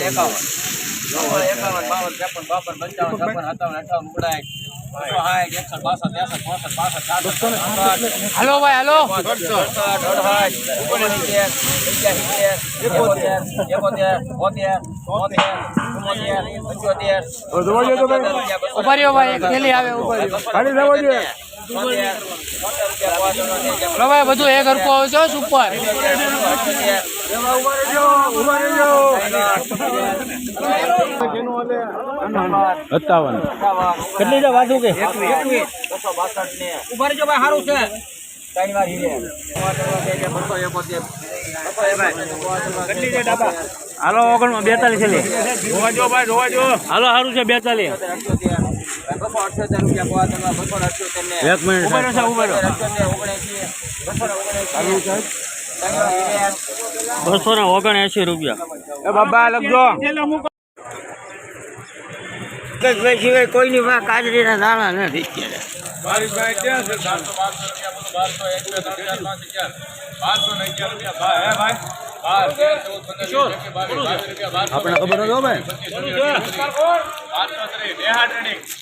એકાવન એકાવન બાવન ત્રેપન બાપન પંચાવન છપ્પન સત્તાવન અઠાવન ઓગણાય હાલો ભાઈ, હલો. ઊભા ભાઈ થેલી આવે, ઊભા ભાઈ, બધું એક હરકું આવે છે સુપર સત્તાવન. કેટલી છે વાંચું કે? ઊભા રહેજો ભાઈ સારું છે. ત્રણ વાર હીરે બસો એકોતેર કેટલી છે ડાબા હાલો ઓગણ બેતાલીસ. હાલો સારું છે. બેતાલીસ બસો અઠ્યોતેર રૂપિયા પોવા બસો અઠ્યોતેર ને કોઈની મિનિટ કાજરીના દાણા નથી અઠ્યોતેર ઓગણએંસી બસો ઓગણએંસી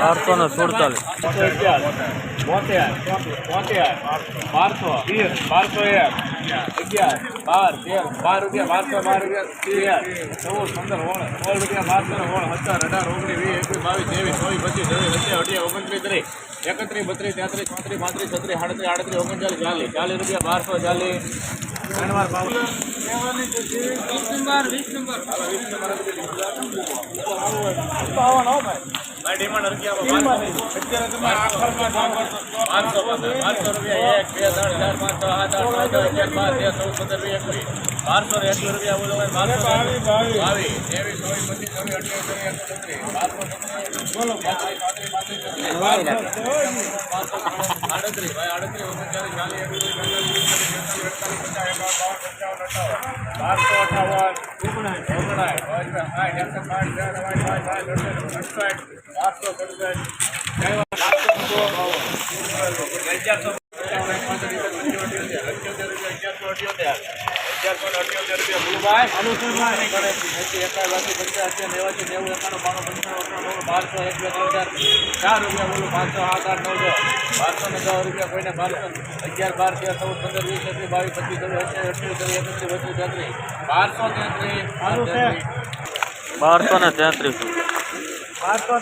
ને સુડતાલીસ બારસો બારસો એક અગિયાર બાર તેર બાર રૂપિયા બારસો બાર ચૌદ પંદર સોળ રૂપિયા બારસો ને સોળ સત્તર ઓગણીસ વીસ એકવીસ બાવીસ ત્રેવીસ ચોવીસ પચીસ છવ્વીસ સત્યાવીસ ઓગણત્રીસ ત્રીસ એકત્રીસ બત્રીસ તેત્રીસ ચોત્રીસ પાંત્રીસ છત્રીસ આડત્રીસ આડત્રીસ ઓગણચાલીસ ચાલીસ ચાલીસ રૂપિયા બારસો ચાલીસ બાવન બારસો એકવીસ રૂપિયા બોલો ભાઈ બારસો બાવીસ ત્રેવીસ ચોવીસ પચીસ છવ્વીસ અઠ્યાવીસ બારસો ત્રીસ બોલો આડત્રીસ ભાઈ આડત્રીસ ઓગણચાલીસ ચાલીસ એકત્રીસ બારસો અઠાવન ઓગણાય ઓગણાય સાઠ એકસઠ સાઠ સાઠ સાઠ સાઠ સાઠ અડસઠ બારસો સડસઠ અગિયાર બાર ચૌદ પંદર વીસ બાવીસ પચીસ અઠ્યાવીસ અઠ્યાવીસ એકત્રીસ બત્રીસ તેત્રીસ. બારસો તેત્રીસ બારસો ને તેત્રીસ. રૂપિયા